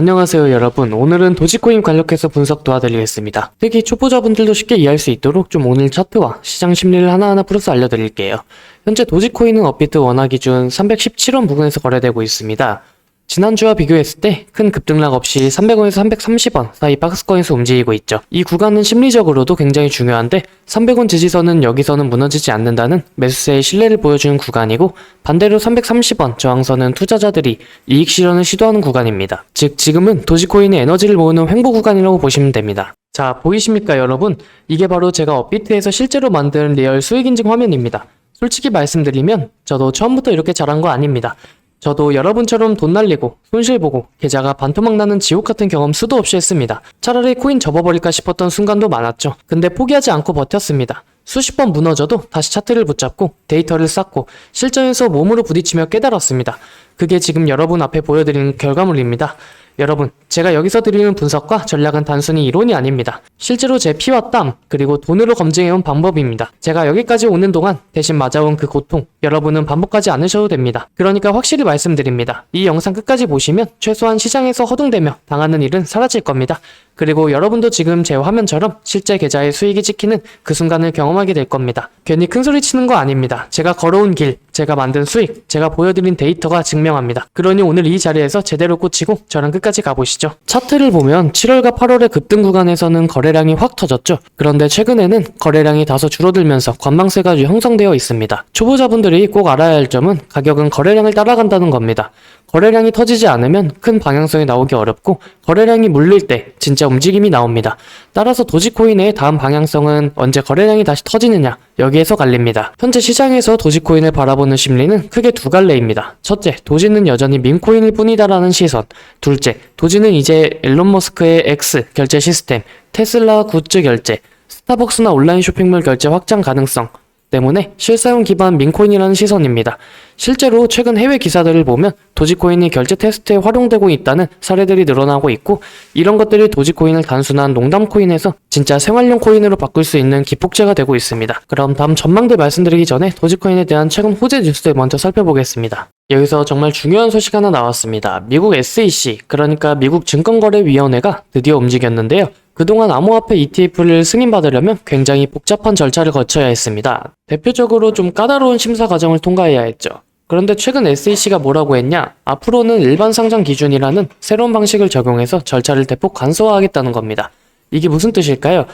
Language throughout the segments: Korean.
안녕하세요 여러분. 오늘은 도지코인 관련해서 분석 도와드리겠습니다. 특히 초보자분들도 쉽게 이해할 수 있도록 좀 오늘 차트와 시장 심리를 하나하나 풀어서 알려드릴게요. 현재 도지코인은 업비트 원화 기준 317원 부근에서 거래되고 있습니다 지난주와 비교했을 때 큰 급등락 없이 300원에서 330원 사이 박스권에서 움직이고 있죠. 이 구간은 심리적으로도 굉장히 중요한데 300원 지지선은 여기서는 무너지지 않는다는 매수세의 신뢰를 보여주는 구간이고 반대로 330원 저항선은 투자자들이 이익 실현을 시도하는 구간입니다. 즉 지금은 도지코인의 에너지를 모으는 횡보 구간이라고 보시면 됩니다. 자 보이십니까 여러분? 이게 바로 제가 업비트에서 실제로 만든 리얼 수익 인증 화면입니다. 솔직히 말씀드리면 저도 처음부터 이렇게 잘한 거 아닙니다. 저도 여러분처럼 돈 날리고 손실 보고 계좌가 반토막 나는 지옥 같은 경험 수도 없이 했습니다. 차라리 코인 접어버릴까 싶었던 순간도 많았죠. 근데 포기하지 않고 버텼습니다. 수십 번 무너져도 다시 차트를 붙잡고 데이터를 쌓고 실전에서 몸으로 부딪히며 깨달았습니다. 그게 지금 여러분 앞에 보여드리는 결과물입니다. 여러분, 제가 여기서 드리는 분석과 전략은 단순히 이론이 아닙니다. 실제로 제 피와 땀, 그리고 돈으로 검증해온 방법입니다. 제가 여기까지 오는 동안 대신 맞아온 그 고통, 여러분은 반복하지 않으셔도 됩니다. 그러니까 확실히 말씀드립니다. 이 영상 끝까지 보시면 최소한 시장에서 허둥대며 당하는 일은 사라질 겁니다. 그리고 여러분도 지금 제 화면처럼 실제 계좌의 수익이 찍히는 그 순간을 경험하게 될 겁니다. 괜히 큰 소리 치는 거 아닙니다. 제가 걸어온 길, 제가 만든 수익, 제가 보여드린 데이터가 증명합니다. 그러니 오늘 이 자리에서 제대로 꽂히고 저랑 끝까지 가보시죠. 차트를 보면 7월과 8월의 급등 구간에서는 거래량이 확 터졌죠. 그런데 최근에는 거래량이 다소 줄어들면서 관망세가 형성되어 있습니다. 초보자분들이 꼭 알아야 할 점은 가격은 거래량을 따라간다는 겁니다. 거래량이 터지지 않으면 큰 방향성이 나오기 어렵고 거래량이 물릴 때 진짜 움직임이 나옵니다. 따라서 도지코인의 다음 방향성은 언제 거래량이 다시 터지느냐 여기에서 갈립니다. 현재 시장에서 도지코인을 바라보는 심리는 크게 두 갈래입니다. 첫째, 도지는 여전히 민코인일 뿐이다라는 시선. 둘째, 도지는 이제 일론 머스크의 X 결제 시스템, 테슬라 굿즈 결제, 스타벅스나 온라인 쇼핑몰 결제 확장 가능성 때문에 실사용 기반 민코인이라는 시선입니다. 실제로 최근 해외 기사들을 보면 도지코인이 결제 테스트에 활용되고 있다는 사례들이 늘어나고 있고 이런 것들이 도지코인을 단순한 농담 코인에서 진짜 생활용 코인으로 바꿀 수 있는 기폭제가 되고 있습니다. 그럼 다음 전망들 말씀드리기 전에 도지코인에 대한 최근 호재 뉴스를 먼저 살펴보겠습니다. 여기서 정말 중요한 소식 하나 나왔습니다. 미국 SEC, 그러니까 미국 증권거래위원회가 드디어 움직였는데요. 그동안 암호화폐 ETF를 승인받으려면 굉장히 복잡한 절차를 거쳐야 했습니다. 대표적으로 좀 까다로운 심사 과정을 통과해야 했죠. 그런데 최근 SEC가 뭐라고 했냐? 앞으로는 일반 상장 기준이라는 새로운 방식을 적용해서 절차를 대폭 간소화하겠다는 겁니다. 이게 무슨 뜻일까요?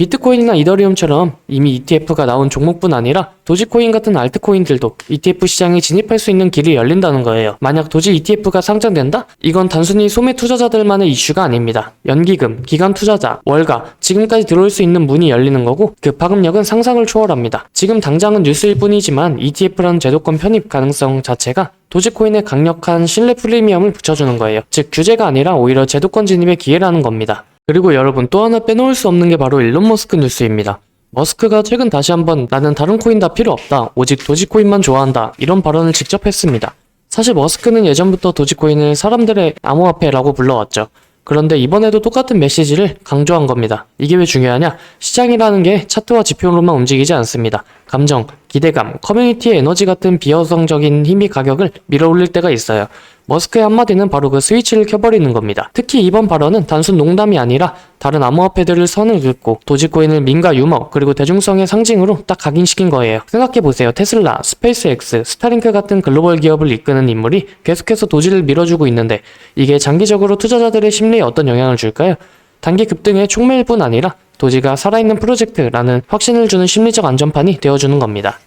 비트코인이나 이더리움처럼 이미 ETF가 나온 종목뿐 아니라 도지코인 같은 알트코인들도 ETF 시장에 진입할 수 있는 길이 열린다는 거예요. 만약 도지 ETF가 상장된다? 이건 단순히 소매 투자자들만의 이슈가 아닙니다. 연기금, 기관 투자자, 월가, 지금까지 들어올 수 있는 문이 열리는 거고 그 파급력은 상상을 초월합니다. 지금 당장은 뉴스일 뿐이지만 ETF라는 제도권 편입 가능성 자체가 도지코인에 강력한 신뢰 프리미엄을 붙여주는 거예요. 즉 규제가 아니라 오히려 제도권 진입의 기회라는 겁니다. 그리고 여러분 또 하나 빼놓을 수 없는 게 바로 일론 머스크 뉴스입니다. 머스크가 최근 다시 한번 나는 다른 코인 다 필요 없다. 오직 도지코인만 좋아한다. 이런 발언을 직접 했습니다. 사실 머스크는 예전부터 도지코인을 사람들의 암호화폐라고 불러왔죠. 그런데 이번에도 똑같은 메시지를 강조한 겁니다. 이게 왜 중요하냐? 시장이라는 게 차트와 지표로만 움직이지 않습니다. 감정, 기대감, 커뮤니티의 에너지 같은 비여성적인 힘이 가격을 밀어올릴 때가 있어요. 머스크의 한마디는 바로 그 스위치를 켜버리는 겁니다. 특히 이번 발언은 단순 농담이 아니라 다른 암호화폐들을 선을 긋고 도지코인을 민가 유머 그리고 대중성의 상징으로 딱 각인시킨 거예요. 생각해보세요. 테슬라, 스페이스X, 스타링크 같은 글로벌 기업을 이끄는 인물이 계속해서 도지를 밀어주고 있는데 이게 장기적으로 투자자들의 심리에 어떤 영향을 줄까요? 단기 급등의 촉매일 뿐 아니라 도지가 살아있는 프로젝트라는 확신을 주는 심리적 안전판이 되어주는 겁니다.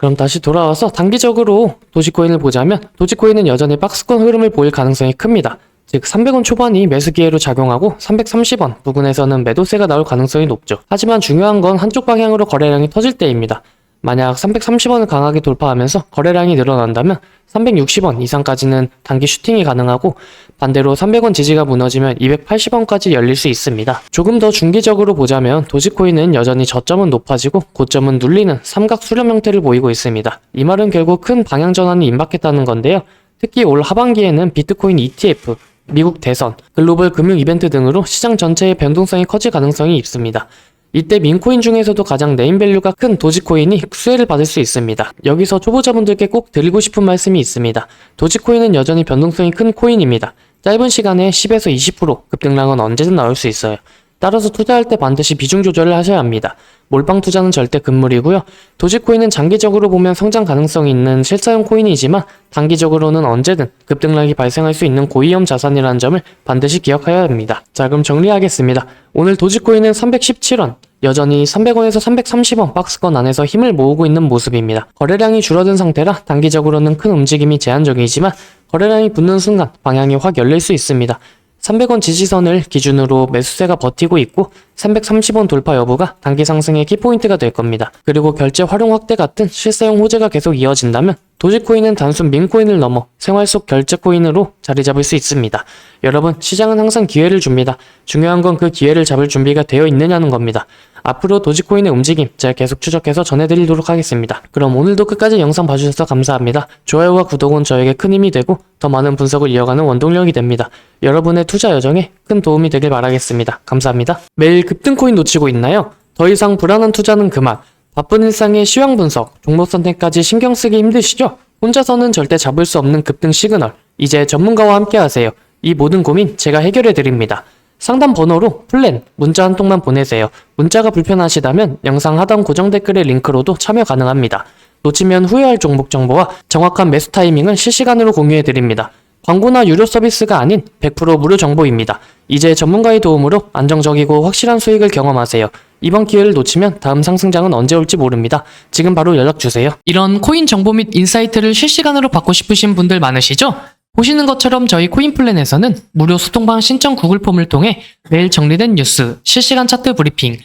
그럼 다시 돌아와서 단기적으로 도지코인을 보자면 도지코인은 여전히 박스권 흐름을 보일 가능성이 큽니다. 즉 300원 초반이 매수 기회로 작용하고 330원 부근에서는 매도세가 나올 가능성이 높죠. 하지만 중요한 건 한쪽 방향으로 거래량이 터질 때입니다. 만약 330원을 강하게 돌파하면서 거래량이 늘어난다면 360원 이상까지는 단기 슈팅이 가능하고 반대로 300원 지지가 무너지면 280원까지 열릴 수 있습니다. 조금 더 중기적으로 보자면 도지코인은 여전히 저점은 높아지고 고점은 눌리는 삼각 수렴 형태를 보이고 있습니다. 이 말은 결국 큰 방향 전환이 임박했다는 건데요. 특히 올 하반기에는 비트코인 ETF, 미국 대선, 글로벌 금융 이벤트 등으로 시장 전체의 변동성이 커질 가능성이 있습니다. 이때 민코인 중에서도 가장 네임밸류가 큰 도지코인이 수혜를 받을 수 있습니다. 여기서 초보자분들께 꼭 드리고 싶은 말씀이 있습니다. 도지코인은 여전히 변동성이 큰 코인입니다. 짧은 시간에 10에서 20% 급등락은 언제든 나올 수 있어요. 따라서 투자할 때 반드시 비중 조절을 하셔야 합니다. 몰빵 투자는 절대 금물이고요. 도지코인은 장기적으로 보면 성장 가능성이 있는 실사용 코인이지만 단기적으로는 언제든 급등락이 발생할 수 있는 고위험 자산이라는 점을 반드시 기억해야 합니다. 자 그럼 정리하겠습니다. 오늘 도지코인은 317원, 여전히 300원에서 330원 박스권 안에서 힘을 모으고 있는 모습입니다. 거래량이 줄어든 상태라 단기적으로는 큰 움직임이 제한적이지만 거래량이 붙는 순간 방향이 확 열릴 수 있습니다. 300원 지지선을 기준으로 매수세가 버티고 있고 330원 돌파 여부가 단기 상승의 키포인트가 될 겁니다. 그리고 결제 활용 확대 같은 실사용 호재가 계속 이어진다면 도지코인은 단순 민코인을 넘어 생활 속 결제 코인으로 자리 잡을 수 있습니다. 여러분, 시장은 항상 기회를 줍니다. 중요한 건 그 기회를 잡을 준비가 되어 있느냐는 겁니다. 앞으로 도지코인의 움직임 제가 계속 추적해서 전해드리도록 하겠습니다. 그럼 오늘도 끝까지 영상 봐주셔서 감사합니다. 좋아요와 구독은 저에게 큰 힘이 되고 더 많은 분석을 이어가는 원동력이 됩니다. 여러분의 투자 여정에 큰 도움이 되길 바라겠습니다. 감사합니다. 매일 급등코인 놓치고 있나요? 더 이상 불안한 투자는 그만. 바쁜 일상의 시황 분석, 종목 선택까지 신경 쓰기 힘드시죠? 혼자서는 절대 잡을 수 없는 급등 시그널. 이제 전문가와 함께 하세요. 이 모든 고민 제가 해결해 드립니다. 상담 번호로 플랜, 문자 한 통만 보내세요. 문자가 불편하시다면 영상 하단 고정 댓글의 링크로도 참여 가능합니다. 놓치면 후회할 종목 정보와 정확한 매수 타이밍을 실시간으로 공유해 드립니다. 광고나 유료 서비스가 아닌 100% 무료 정보입니다. 이제 전문가의 도움으로 안정적이고 확실한 수익을 경험하세요. 이번 기회를 놓치면 다음 상승장은 언제 올지 모릅니다. 지금 바로 연락 주세요. 이런 코인 정보 및 인사이트를 실시간으로 받고 싶으신 분들 많으시죠? 보시는 것처럼 저희 코인플랜에서는 무료 소통방 신청 구글 폼을 통해 매일 정리된 뉴스, 실시간 차트 브리핑,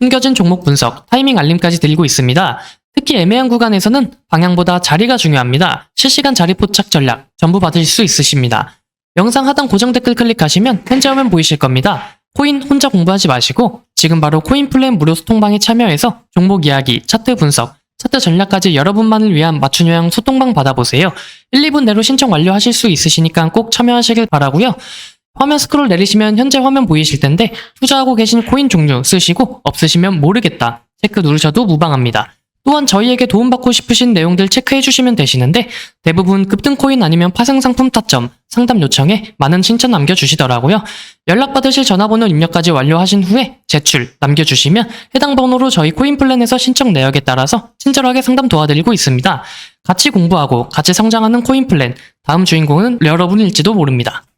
숨겨진 종목 분석, 타이밍 알림까지 드리고 있습니다. 특히 애매한 구간에서는 방향보다 자리가 중요합니다. 실시간 자리 포착 전략 전부 받으실 수 있으십니다. 영상 하단 고정 댓글 클릭하시면 현재 화면 보이실 겁니다. 코인 혼자 공부하지 마시고 지금 바로 코인 플랜 무료 소통방에 참여해서 종목 이야기, 차트 분석, 차트 전략까지 여러분만을 위한 맞춤 요양 소통방 받아보세요. 1, 2분 내로 신청 완료하실 수 있으시니까 꼭 참여하시길 바라고요. 화면 스크롤 내리시면 현재 화면 보이실 텐데 투자하고 계신 코인 종류 쓰시고 없으시면 모르겠다 체크 누르셔도 무방합니다. 또한 저희에게 도움받고 싶으신 내용들 체크해 주시면 되시는데 대부분 급등코인 아니면 파생상품 타점, 상담 요청에 많은 신청 남겨주시더라고요. 연락받으실 전화번호 입력까지 완료하신 후에 제출 남겨주시면 해당 번호로 저희 코인 플랜에서 신청 내역에 따라서 친절하게 상담 도와드리고 있습니다. 같이 공부하고 같이 성장하는 코인 플랜 다음 주인공은 여러분일지도 모릅니다.